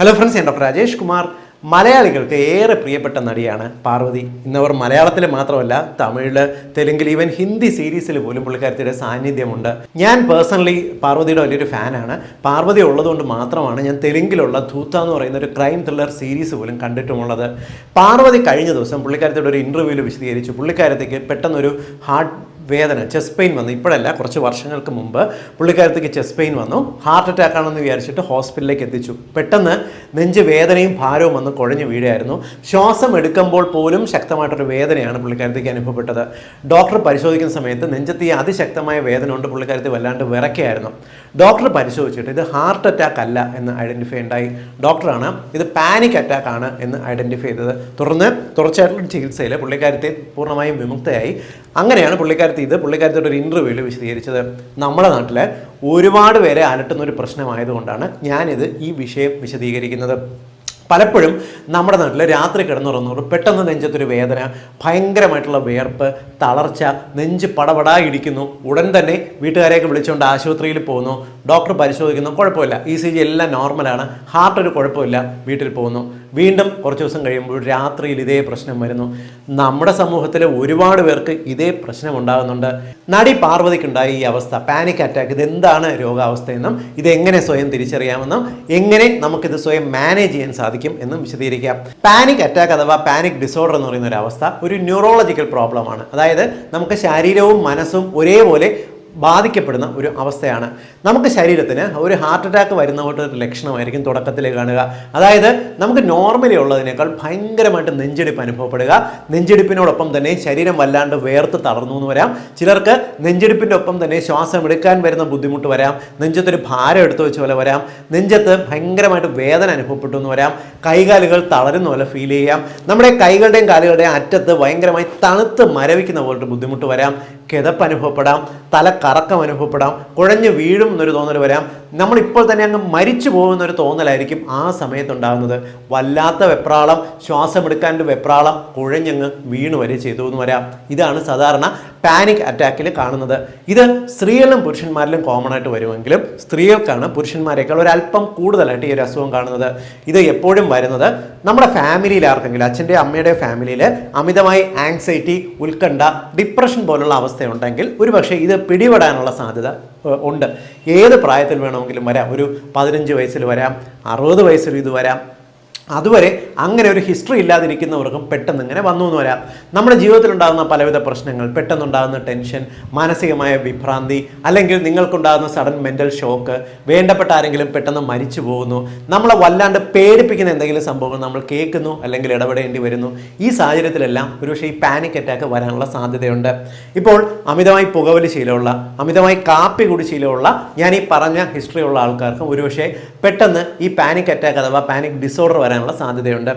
Hello friends ഞാൻ doctor Rajesh Kumar. മലയാളികൾക്ക് ഏറെ പ്രിയപ്പെട്ട നടിയാണ് പാർവതി. ഇന്നവർ മലയാളത്തിൽ മാത്രമല്ല തമിഴിൽ തെലുങ്കിൽ ഈവൻ ഹിന്ദി സീരീസിൽ പോലും പുള്ളിക്കാരത്തിയുടെ സാന്നിധ്യമുണ്ട്. ഞാൻ പേഴ്സണലി പാർവതിയുടെ വലിയൊരു ഫാനാണ്. പാർവതി ഉള്ളതുകൊണ്ട് മാത്രമാണ് ഞാൻ തെലുങ്കിലുള്ള ധൂത്ത എന്ന് പറയുന്ന ഒരു ക്രൈം ത്രില്ലർ സീരീസ് പോലും കണ്ടിട്ടുമുള്ളത്. പാർവതി കഴിഞ്ഞ ദിവസം പുള്ളിക്കാരത്തിയുടെ ഒരു ഇന്റർവ്യൂവിൽ വിശദീകരിച്ചു. പുള്ളിക്കാരത്തേക്ക് പെട്ടെന്നൊരു ഹാർട്ട് വേദന ചെസ്റ്റ് പെയിൻ വന്നു. ഇപ്പോഴല്ല കുറച്ച് വർഷങ്ങൾക്ക് മുമ്പ് പുള്ളിക്കാരത്തേക്ക് ചെസ്റ്റ് പെയിൻ വന്നു. ഹാർട്ട് അറ്റാക്ക് ആണെന്ന് വിചാരിച്ചിട്ട് ഹോസ്പിറ്റലിലേക്ക് എത്തിച്ചു. പെട്ടെന്ന് നെഞ്ച് വേദനയും ഭാരവും വന്ന് കുഴഞ്ഞു വീഴായിരുന്നു. ശ്വാസം എടുക്കുമ്പോൾ പോലും ശക്തമായിട്ടൊരു വേദനയാണ് പുള്ളിക്കാരത്തേക്ക് അനുഭവപ്പെട്ടത്. ഡോക്ടർ പരിശോധിക്കുന്ന സമയത്ത് നെഞ്ചത്ത് അതിശക്തമായ വേദന കൊണ്ട് പുള്ളിക്കാരത്തി വല്ലാണ്ട് വിറയ്ക്കായിരുന്നു. ഡോക്ടർ പരിശോധിച്ചിട്ട് ഇത് ഹാർട്ട് അറ്റാക്ക് അല്ല എന്ന് ഐഡന്റിഫൈ ഉണ്ടായി. ഡോക്ടറാണ് ഇത് പാനിക് അറ്റാക്ക് ആണ് എന്ന് ഐഡന്റിഫൈ ചെയ്തത്. തുടർന്ന് തുടർച്ചയായിട്ടുള്ള ചികിത്സയിൽ പുള്ളിക്കാരത്തെ പൂർണമായും വിമുക്തയായി. അങ്ങനെയാണ് പുള്ളിക്കാരത്തി ഇത് പുള്ളിക്കാരത്തിയുടെ ഒരു ഇന്റർവ്യൂവിൽ വിശദീകരിച്ചത് നമ്മുടെ നാട്ടിൽ ഒരുപാട് പേരെ അലട്ടുന്ന ഒരു പ്രശ്നമായതുകൊണ്ടാണ് ഞാനിത് ഈ വിഷയം വിശദീകരിക്കുന്നത്. പലപ്പോഴും നമ്മുടെ നാട്ടിൽ രാത്രി കിടന്നുറങ്ങുന്നവർ പെട്ടെന്ന് നെഞ്ചത്തൊരു വേദന ഭയങ്കരമായിട്ടുള്ള വിയർപ്പ് തളർച്ച നെഞ്ച് പടപടാ ഇടിക്കുന്നു ഉടൻ തന്നെ വീട്ടുകാരെയൊക്കെ വിളിച്ചുകൊണ്ട് ആശുപത്രിയിൽ പോകുന്നു ഡോക്ടർ പരിശോധിക്കുന്നു കുഴപ്പമില്ല. ഇ സി ജി എല്ലാം നോർമലാണ് ഹാർട്ടൊരു കുഴപ്പമില്ല വീട്ടിൽ പോകുന്നു. വീണ്ടും കുറച്ച് ദിവസം കഴിയുമ്പോൾ രാത്രിയിൽ ഇതേ പ്രശ്നം വരുന്നു. നമ്മുടെ സമൂഹത്തിലെ ഒരുപാട് പേർക്ക് ഇതേ പ്രശ്നം ഉണ്ടാകുന്നുണ്ട്. നടി പാർവതിക്കുണ്ടായ ഈ അവസ്ഥ പാനിക് അറ്റാക്ക് ഇതെന്താണ് രോഗാവസ്ഥയെന്നും ഇതെങ്ങനെ സ്വയം തിരിച്ചറിയാമെന്നും എങ്ങനെ നമുക്കിത് സ്വയം മാനേജ് ചെയ്യാൻ സാധിക്കും എന്നും വിശദീകരിക്കാം. പാനിക് അറ്റാക്ക് അഥവാ പാനിക് ഡിസോർഡർ എന്ന് പറയുന്ന ഒരു അവസ്ഥ ഒരു ന്യൂറോളജിക്കൽ പ്രോബ്ലമാണ് അതായത് നമുക്ക് ശരീരവും മനസ്സും ഒരേപോലെ ബാധിക്കപ്പെടുന്ന ഒരു അവസ്ഥയാണ്. നമുക്ക് ശരീരത്തിന് ഒരു ഹാർട്ട് അറ്റാക്ക് വരുന്ന ഒരു ലക്ഷണമായിരിക്കും തുടക്കത്തിൽ കാണുക. അതായത് നമുക്ക് നോർമലി ഉള്ളതിനേക്കാൾ ഭയങ്കരമായിട്ട് നെഞ്ചെടുപ്പ് അനുഭവപ്പെടുക. നെഞ്ചെടുപ്പിനോടൊപ്പം തന്നെ ശരീരം വല്ലാണ്ട് വേർത്ത് തളർന്നു എന്ന് വരാം. ചിലർക്ക് നെഞ്ചെടുപ്പിന്റെ ഒപ്പം തന്നെ ശ്വാസം എടുക്കാൻ വരുന്ന ബുദ്ധിമുട്ട് വരാം. നെഞ്ചത്തൊരു ഭാരം എടുത്തു വെച്ച പോലെ വരാം. നെഞ്ചത്ത് ഭയങ്കരമായിട്ട് വേദന അനുഭവപ്പെട്ടു എന്ന് വരാം. കൈകാലുകൾ തളരുന്ന പോലെ ഫീൽ ചെയ്യാം. നമ്മുടെ കൈകളുടെയും കാലുകളുടെയും അറ്റത്ത് ഭയങ്കരമായി തണുത്ത് മരവിക്കുന്ന പോലൊരു ബുദ്ധിമുട്ട് വരാം. കിതപ്പ് അനുഭവപ്പെടാം? തല കറക്കം അനുഭവപ്പെടാം? കുഴഞ്ഞു വീഴും എന്നൊരു തോന്നൽ വരാം. നമ്മളിപ്പോൾ തന്നെ അങ്ങ് മരിച്ചു പോകുന്നൊരു തോന്നലായിരിക്കും ആ സമയത്തുണ്ടാകുന്നത്. വല്ലാത്ത വെപ്രാളം ശ്വാസമെടുക്കാന്റെ വെപ്രാളം കുഴഞ്ഞങ്ങ് വീണു വരെ ചെയ്തു എന്ന് വരാം. ഇതാണ് സാധാരണ പാനിക് അറ്റാക്കിൽ കാണുന്നത്. ഇത് സ്ത്രീകളിലും പുരുഷന്മാരിലും കോമൺ ആയിട്ട് വരുമെങ്കിലും സ്ത്രീകൾക്കാണ് പുരുഷന്മാരെക്കാൾ ഒരല്പം കൂടുതലായിട്ട് ഈ ഒരു അസുഖം കാണുന്നത്. ഇത് എപ്പോഴും വരുന്നത് നമ്മുടെ ഫാമിലിയിൽ ആർക്കെങ്കിലും അച്ഛന്റെ അമ്മയുടെ ഫാമിലിയിൽ അമിതമായി ആങ്സൈറ്റി ഉത്കണ്ഠ ഡിപ്രഷൻ പോലുള്ള അവസ്ഥയുണ്ടെങ്കിൽ ഒരുപക്ഷെ ഇത് പിടിപെടാനുള്ള സാധ്യത ഉണ്ട്. ഏത് പ്രായത്തിൽ വേണമെങ്കിലും വരാം. ഒരു പതിനഞ്ച് വയസ്സിൽ വരാം അറുപത് വയസ്സിൽ ഇത് വരാം. അതുവരെ അങ്ങനെ ഒരു ഹിസ്റ്ററി ഇല്ലാതിരിക്കുന്നവർക്കും പെട്ടെന്ന് ഇങ്ങനെ വന്നു എന്ന് വരാം. നമ്മുടെ ജീവിതത്തിൽ ഉണ്ടാകുന്ന പലവിധ പ്രശ്നങ്ങൾ പെട്ടെന്നുണ്ടാകുന്ന ടെൻഷൻ മാനസികമായ വിഭ്രാന്തി അല്ലെങ്കിൽ നിങ്ങൾക്കുണ്ടാകുന്ന സഡൻ മെന്റൽ ഷോക്ക് വേണ്ടപ്പെട്ട ആരെങ്കിലും പെട്ടെന്ന് മരിച്ചു പോകുന്നു. നമ്മളെ വല്ലാണ്ട് പേടിപ്പിക്കുന്ന എന്തെങ്കിലും സംഭവങ്ങൾ നമ്മൾ കേൾക്കുന്നു അല്ലെങ്കിൽ ഇടപെടേണ്ടി വരുന്നു. ഈ സാഹചര്യത്തിലെല്ലാം ഒരുപക്ഷെ ഈ പാനിക് അറ്റാക്ക് വരാനുള്ള സാധ്യതയുണ്ട്. ഇപ്പോൾ അമിതമായി പുകവലി ശീലമുള്ള അമിതമായി കാപ്പി കൂടി ശീലമുള്ള ഞാൻ ഈ പറഞ്ഞ ഹിസ്റ്ററി ഉള്ള ആൾക്കാർക്ക് ഒരുപക്ഷെ പെട്ടെന്ന് ഈ പാനിക് അറ്റാക്ക് അഥവാ പാനിക് ഡിസോർഡർ വരാനുള്ള സാധ്യതയുണ്ട്.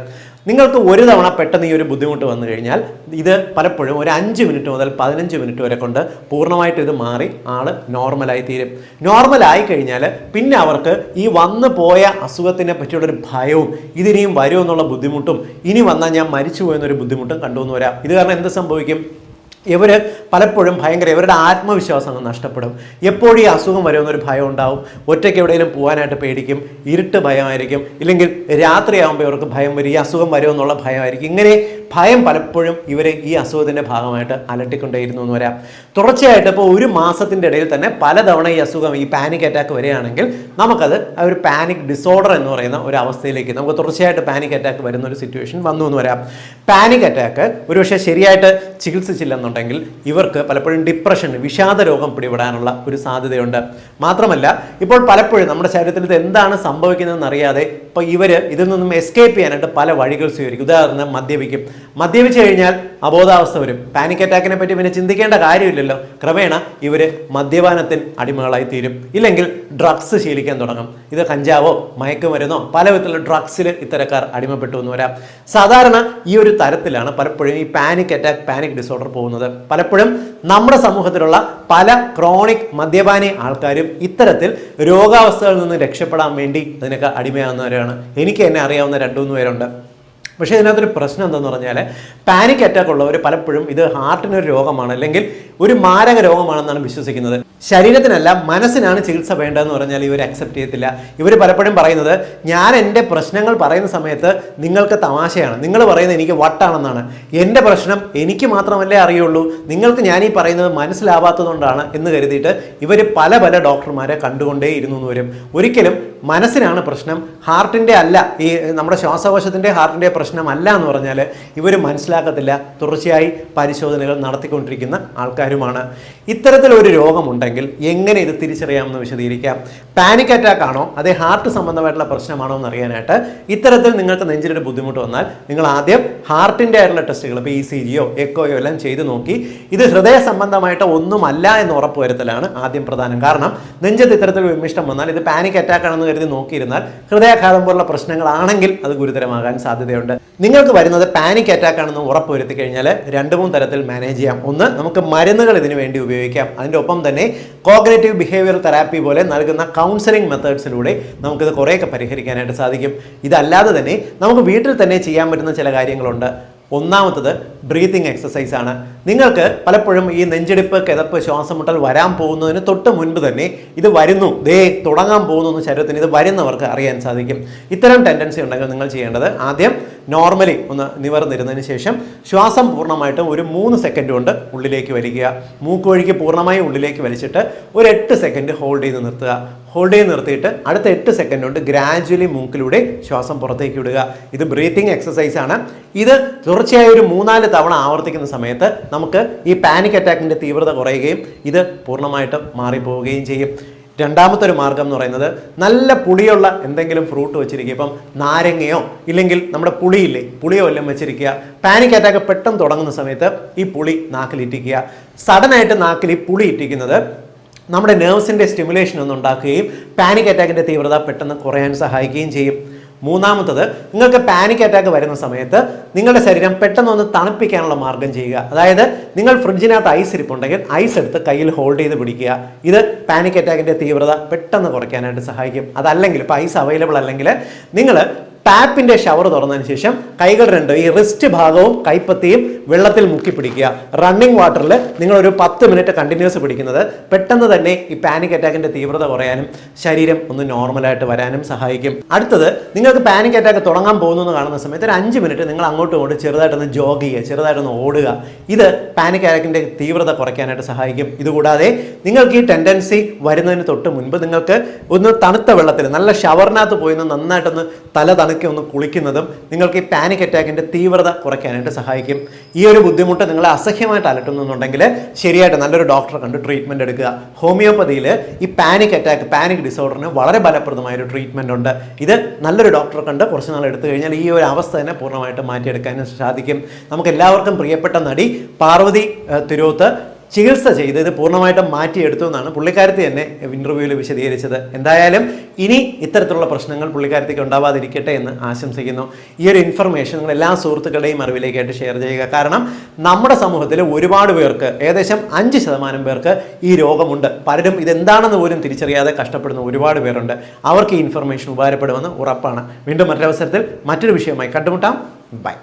നിങ്ങൾക്ക് ഒരു തവണ പെട്ടെന്ന് ഈ ഒരു ബുദ്ധിമുട്ട് വന്നു കഴിഞ്ഞാൽ ഇത് പലപ്പോഴും ഒരു അഞ്ച് മിനിറ്റ് മുതൽ പതിനഞ്ച് മിനിറ്റ് വരെ കൊണ്ട് പൂർണമായിട്ട് ഇത് മാറി ആൾ നോർമലായി തീരും. നോർമലായി കഴിഞ്ഞാൽ പിന്നെ അവർക്ക് ഈ വന്നു പോയ അസുഖത്തിനെ പറ്റിയുള്ളൊരു ഭയവും ഇതിനിയും വരുമെന്നുള്ള ബുദ്ധിമുട്ടും ഇനി വന്നാൽ ഞാൻ മരിച്ചു പോയെന്നൊരു ബുദ്ധിമുട്ടും കണ്ടുവന്ന് വരാം. ഇത് കാരണം എന്ത് സംഭവിക്കും? ഇവർ പലപ്പോഴും ഭയങ്കര ഇവരുടെ ആത്മവിശ്വാസം അങ്ങ് നഷ്ടപ്പെടും. എപ്പോഴും ഈ അസുഖം വരുമെന്നൊരു ഭയം ഉണ്ടാവും. ഒറ്റയ്ക്ക് എവിടെയെങ്കിലും പോകാനായിട്ട് പേടിക്കും. ഇരുട്ട് ഭയമായിരിക്കും. ഇല്ലെങ്കിൽ രാത്രിയാകുമ്പോൾ ഇവർക്ക് ഭയം വരും. ഈ അസുഖം വരുമെന്നുള്ള ഭയമായിരിക്കും. ഇങ്ങനെ ഭയം പലപ്പോഴും ഇവരെ ഈ അസുഖത്തിന്റെ ഭാഗമായിട്ട് അലട്ടിക്കൊണ്ടേയിരുന്നു എന്ന് വരാം തുടർച്ചയായിട്ട് ഇപ്പോൾ ഒരു മാസത്തിന്റെ ഇടയിൽ തന്നെ പലതവണ ഈ അസുഖം ഈ പാനിക് അറ്റാക്ക് വരികയാണെങ്കിൽ നമുക്കത് ഒരു പാനിക് ഡിസോർഡർ എന്ന് പറയുന്ന ഒരു അവസ്ഥയിലേക്ക് നമുക്ക് തുടർച്ചയായിട്ട് പാനിക് അറ്റാക്ക് വരുന്ന ഒരു സിറ്റുവേഷൻ വന്നു എന്ന് വരാം പാനിക് അറ്റാക്ക് ഒരുപക്ഷെ ശരിയായിട്ട് ചികിത്സിച്ചില്ലെന്നുണ്ടെങ്കിൽ ഇവർക്ക് പലപ്പോഴും ഡിപ്രഷൻ വിഷാദ രോഗം പിടിപെടാനുള്ള ഒരു സാധ്യതയുണ്ട്. മാത്രമല്ല ഇപ്പോൾ പലപ്പോഴും നമ്മുടെ ശരീരത്തിൽ ഇത് എന്താണ് സംഭവിക്കുന്നതെന്ന് അറിയാതെ ഇപ്പോൾ ഇവർ ഇതിൽ നിന്നും എസ്കേപ്പ് ചെയ്യാനായിട്ട് പല വഴികൾ സ്വീകരിക്കും. ഉദാഹരണം മദ്യപിക്കും. മദ്യപിച്ച് കഴിഞ്ഞാൽ അബോധാവസ്ഥ വരും. പാനിക് അറ്റാക്കിനെ പറ്റി പിന്നെ ചിന്തിക്കേണ്ട കാര്യമില്ലല്ലോ. ക്രമേണ ഇവർ മദ്യപാനത്തിന് അടിമകളായി തീരും. ഇല്ലെങ്കിൽ ഡ്രഗ്സ് ശീലിക്കാൻ തുടങ്ങും. ഇത് കഞ്ചാവോ മയക്കുമരുന്നോ പല വിധത്തിലുള്ള ഡ്രഗ്സിൽ ഇത്തരക്കാർ അടിമപ്പെട്ടു എന്ന് വരാം. സാധാരണ ഈ ഒരു തരത്തിലാണ് പലപ്പോഴും ഈ പാനിക് അറ്റാക്ക് പാനിക് ഡിസോർഡർ പോകുന്നത്. പലപ്പോഴും നമ്മുടെ സമൂഹത്തിലുള്ള പല ക്രോണിക് മദ്യപാനി ആൾക്കാരും ഇത്തരത്തിൽ രോഗാവസ്ഥകളിൽ നിന്ന് രക്ഷപ്പെടാൻ വേണ്ടി ഇതിനൊക്കെ അടിമയാകുന്നവരാണ്. എനിക്ക് എന്നെ അറിയാവുന്ന രണ്ടു മൂന്ന് പേരുണ്ട്. പക്ഷേ ഇതിനകത്തൊരു പ്രശ്നം എന്താണെന്ന് പറഞ്ഞാൽ പാനിക് അറ്റാക്ക് ഉള്ളവർ പലപ്പോഴും ഇത് ഹാർട്ടിനൊരു രോഗമാണ് അല്ലെങ്കിൽ ഒരു മാരക രോഗമാണെന്നാണ് വിശ്വസിക്കുന്നത്. ശരീരത്തിനല്ല മനസ്സിനാണ് ചികിത്സ വേണ്ടതെന്ന് പറഞ്ഞാൽ ഇവർ അക്സെപ്റ്റ് ചെയ്യത്തില്ല. ഇവർ പലപ്പോഴും പറയുന്നത് ഞാൻ എന്റെ പ്രശ്നങ്ങൾ പറയുന്ന സമയത്ത് നിങ്ങൾക്ക് തമാശയാണ്. നിങ്ങൾ പറയുന്നത് എനിക്ക് വട്ടാണെന്നാണ്. എന്റെ പ്രശ്നം എനിക്ക് മാത്രമല്ലേ അറിയുള്ളൂ. നിങ്ങൾക്ക് ഞാൻ ഈ പറയുന്നത് മനസ്സിലാവാത്തതുകൊണ്ടാണ് എന്ന് കരുതിയിട്ട് ഇവർ പല പല ഡോക്ടർമാരെ കണ്ടുകൊണ്ടേ ഇരുന്നു വരും. ഒരിക്കലും മനസ്സിനാണ് പ്രശ്നം. ഹാർട്ടിന്റെ അല്ല ഈ നമ്മുടെ ശ്വാസകോശത്തിന്റെ ഹാർട്ടിന്റെ പ്രശ്നമല്ല എന്ന് പറഞ്ഞാൽ ഇവർ മനസ്സിലാക്കത്തില്ല. തുടർച്ചയായി പരിശോധനകൾ നടത്തിക്കൊണ്ടിരിക്കുന്ന ആൾക്കാരുമാണ്. ഇത്തരത്തിലൊരു രോഗമുണ്ടെങ്കിൽ എങ്ങനെ ഇത് തിരിച്ചറിയാമെന്ന് വിശദീകരിക്കാം. പാനിക് അറ്റാക്ക് ആണോ? അതേ ഹാർട്ട് സംബന്ധമായിട്ടുള്ള പ്രശ്നമാണോ എന്ന് അറിയാനായിട്ട് ഇത്തരത്തിൽ നിങ്ങൾക്ക് നെഞ്ചിനൊരു ബുദ്ധിമുട്ട് വന്നാൽ നിങ്ങൾ ആദ്യം ഹാർട്ടിന്റെ ആയിട്ടുള്ള ടെസ്റ്റുകൾ ഇപ്പോൾ ഇ സി ജിയോ എക്കോയോ എല്ലാം ചെയ്തു നോക്കി. ഇത് ഹൃദയ സംബന്ധമായിട്ട് ഒന്നുമല്ല എന്ന് ഉറപ്പുവരുത്തലാണ് ആദ്യം പ്രധാനം. കാരണം നെഞ്ചത്ത് ഇത്തരത്തിൽ വിമിഷ്ടം വന്നാൽ ഇത് പാനിക് അറ്റാക്ക് ആണെന്ന് കരുതി നോക്കിയിരുന്നാൽ ഹൃദയാഘാതം പോലുള്ള പ്രശ്നങ്ങളാണെങ്കിൽ അത് ഗുരുതരമാകാൻ സാധ്യതയുണ്ട്. നിങ്ങൾക്ക് വരുന്നത് പാനിക് അറ്റാക്ക് ആണെന്ന് ഉറപ്പുവരുത്തി കഴിഞ്ഞാൽ രണ്ട് മൂന്ന് തരത്തിൽ മാനേജ് ചെയ്യാം. ഒന്ന് നമുക്ക് മരുന്നുകൾ ഇതിന് വേണ്ടി ഉപയോഗിക്കാം. അതിന്റെ ഒപ്പം തന്നെ കോഗ്രേറ്റീവ് ബിഹേവിയർ തെറാപ്പി പോലെ നൽകുന്ന കൗൺസിലിംഗ് മെത്തേഡ്സിലൂടെ നമുക്കിത് കുറേയൊക്കെ പരിഹരിക്കാനായിട്ട് സാധിക്കും. ഇതല്ലാതെ തന്നെ നമുക്ക് വീട്ടിൽ തന്നെ ചെയ്യാൻ പറ്റുന്ന ചില കാര്യങ്ങളുണ്ട്. ഒന്നാമത്തത് ബ്രീതിങ് എക്സസൈസ് ആണ്. നിങ്ങൾക്ക് പലപ്പോഴും ഈ നെഞ്ചെടുപ്പ് കിതപ്പ് ശ്വാസം മുട്ടൽ വരാൻ പോകുന്നതിന് തൊട്ട് മുൻപ് തന്നെ ഇത് വരുന്നു. ദേ തുടങ്ങാൻ പോകുന്നു എന്ന് ശരീരത്തിന് ഇത് വരുന്നവർക്ക് അറിയാൻ സാധിക്കും. ഇത്തരം ടെൻഡൻസി ഉണ്ടെങ്കിൽ നിങ്ങൾ ചെയ്യേണ്ടത് ആദ്യം നോർമലി ഒന്ന് നിവർന്നിരുന്നതിന് ശേഷം ശ്വാസം പൂർണമായിട്ട് ഒരു മൂന്ന് സെക്കൻഡ് കൊണ്ട് ഉള്ളിലേക്ക് വലിക്കുക. മൂക്കുവഴിക്ക് പൂർണമായും ഉള്ളിലേക്ക് വലിച്ചിട്ട് ഒരു എട്ട് സെക്കൻഡ് ഹോൾഡ് ചെയ്ത് നിർത്തുക. ഹോൾഡ് ചെയ്ത് നിർത്തിയിട്ട് അടുത്ത എട്ട് സെക്കൻഡ് കൊണ്ട് ഗ്രാജുവലി മൂക്കിലൂടെ ശ്വാസം പുറത്തേക്ക് വിടുക. ഇത് ബ്രീത്തിങ് എക്സസൈസ് ആണ്. ഇത് തുടർച്ചയായി ഒരു മൂന്നാൽ തവണ ആവർത്തിക്കുന്ന സമയത്ത് നമുക്ക് ഈ പാനിക് അറ്റാക്കിന്റെ തീവ്രത കുറയുകയും ഇത് പൂർണമായിട്ടും മാറിപ്പോവുകയും ചെയ്യും. രണ്ടാമത്തെ ഒരു മാർഗം എന്ന് പറയുന്നത് നല്ല പുളിയുള്ള എന്തെങ്കിലും ഫ്രൂട്ട് വെച്ചിരിക്കുക. ഇപ്പം നാരങ്ങയോ ഇല്ലെങ്കിൽ നമ്മുടെ പുളിയില്ലേ പുളിയോ എല്ലാം വെച്ചിരിക്കുക. പാനിക് അറ്റാക്ക് പെട്ടെന്ന് തുടങ്ങുന്ന സമയത്ത് ഈ പുളി നാക്കിലിറ്റിക്കുക സഡനായിട്ട് നാക്കിൽ ഈ പുളി ഇറ്റിക്കുന്നത് നമ്മുടെ നെർവ്സിന്റെ സ്റ്റിമുലേഷൻ ഒന്ന് ഉണ്ടാക്കുകയും പാനിക് അറ്റാക്കിന്റെ തീവ്രത പെട്ടെന്ന് കുറയാൻ സഹായിക്കുകയും ചെയ്യും. മൂന്നാമത്തത് നിങ്ങൾക്ക് പാനിക് അറ്റാക്ക് വരുന്ന സമയത്ത് നിങ്ങളുടെ ശരീരം പെട്ടെന്ന് ഒന്ന് തണുപ്പിക്കാനുള്ള മാർഗം ചെയ്യുക. അതായത് നിങ്ങൾ ഫ്രിഡ്ജിനകത്ത് ഐസ് ഇരിപ്പുണ്ടെങ്കിൽ ഐസ് എടുത്ത് കയ്യിൽ ഹോൾഡ് ചെയ്ത് പിടിക്കുക. ഇത് പാനിക് അറ്റാക്കിന്റെ തീവ്രത പെട്ടെന്ന് കുറയ്ക്കാനായിട്ട് സഹായിക്കും. അതല്ലെങ്കിൽ ഇപ്പോൾ ഐസ് അവൈലബിൾ അല്ലെങ്കിൽ നിങ്ങൾ ടാപ്പിന്റെ ഷവർ തുറന്നതിന് ശേഷം കൈകൾ രണ്ട് ഈ റിസ്റ്റ് ഭാഗവും കൈപ്പത്തിയും വെള്ളത്തിൽ മുക്കി പിടിക്കുക. റണ്ണിങ് വാട്ടറിൽ നിങ്ങൾ ഒരു പത്ത് മിനിറ്റ് കണ്ടിന്യൂസ് പിടിക്കുന്നത്. പെട്ടെന്ന് തന്നെ ഈ പാനിക് അറ്റാക്കിന്റെ തീവ്രത കുറയാനും ശരീരം ഒന്ന് നോർമലായിട്ട് വരാനും സഹായിക്കും. അടുത്തത് നിങ്ങൾക്ക് പാനിക് അറ്റാക്ക് തുടങ്ങാൻ പോകുന്നു എന്ന് കാണുന്ന സമയത്ത് ഒരു അഞ്ച് മിനിറ്റ് നിങ്ങൾ അങ്ങോട്ടും ഇങ്ങോട്ട് ചെറുതായിട്ടൊന്ന് ജോഗ് ചെയ്യുക ചെറുതായിട്ടൊന്ന് ഓടുക. ഇത് പാനിക് അറ്റാക്കിന്റെ തീവ്രത കുറയ്ക്കാനായിട്ട് സഹായിക്കും. ഇതുകൂടാതെ നിങ്ങൾക്ക് ഈ ടെൻഡൻസി വരുന്നതിന് തൊട്ട് മുൻപ് നിങ്ങൾക്ക് ഒന്ന് തണുത്ത വെള്ളത്തിൽ നല്ല ഷവറിനകത്ത് പോയി ഒന്ന് നന്നായിട്ടൊന്ന് തല തണുക്കി ഒന്ന് കുളിക്കുന്നതും നിങ്ങൾക്ക് ഈ പാനിക് അറ്റാക്കിന്റെ തീവ്രത കുറയ്ക്കാനായിട്ട് സഹായിക്കും. ഈ ഒരു ബുദ്ധിമുട്ട് നിങ്ങളെ അസഹ്യമായിട്ട് അലട്ടുന്നുണ്ടെങ്കിൽ ശരിയായിട്ട് നല്ലൊരു ഡോക്ടറെ കണ്ട് ട്രീറ്റ്മെന്റ് എടുക്കുക. ഹോമിയോപ്പതിയിൽ ഈ പാനിക് അറ്റാക്ക് പാനിക് ഡിസോർഡറിന് വളരെ ഫലപ്രദമായ ഒരു ട്രീറ്റ്മെന്റ് ഉണ്ട്. ഇത് നല്ലൊരു ഡോക്ടറെ കണ്ട് കുറച്ച് നാൾ എടുത്തു കഴിഞ്ഞാൽ ഈ ഒരു അവസ്ഥ തന്നെ പൂർണമായിട്ട് മാറ്റിയെടുക്കാനും സാധിക്കും. നമുക്ക് എല്ലാവർക്കും പ്രിയപ്പെട്ട നടി പാർവതി തിരുവോത്ത് ചികിത്സ ചെയ്ത് ഇത് പൂർണമായിട്ടും മാറ്റിയെടുത്തു എന്നാണ് പുള്ളിക്കാരത്തി തന്നെ ഇന്റർവ്യൂവിൽ വിശദീകരിച്ചത്. എന്തായാലും ഇനി ഇത്തരത്തിലുള്ള പ്രശ്നങ്ങൾ പുള്ളിക്കാരത്തിക്ക് ഉണ്ടാവാതിരിക്കട്ടെ എന്ന് ആശംസിക്കുന്നു. ഈ ഒരു ഇൻഫർമേഷൻ നിങ്ങൾ എല്ലാ സുഹൃത്തുക്കളുടെയും അറിവിലേക്കായിട്ട് ഷെയർ ചെയ്യുക. കാരണം നമ്മുടെ സമൂഹത്തിൽ ഒരുപാട് പേർക്ക് ഏകദേശം അഞ്ച് ശതമാനം പേർക്ക് ഈ രോഗമുണ്ട്. പലരും ഇതെന്താണെന്ന് പോലും തിരിച്ചറിയാതെ കഷ്ടപ്പെടുന്ന ഒരുപാട് പേരുണ്ട്. അവർക്ക് ഈ ഇൻഫർമേഷൻ ഉപകാരപ്പെടുമെന്ന് ഉറപ്പാണ്. വീണ്ടും മറ്റൊരവസരത്തിൽ മറ്റൊരു വിഷയമായി കണ്ടുമുട്ടാം. ബൈ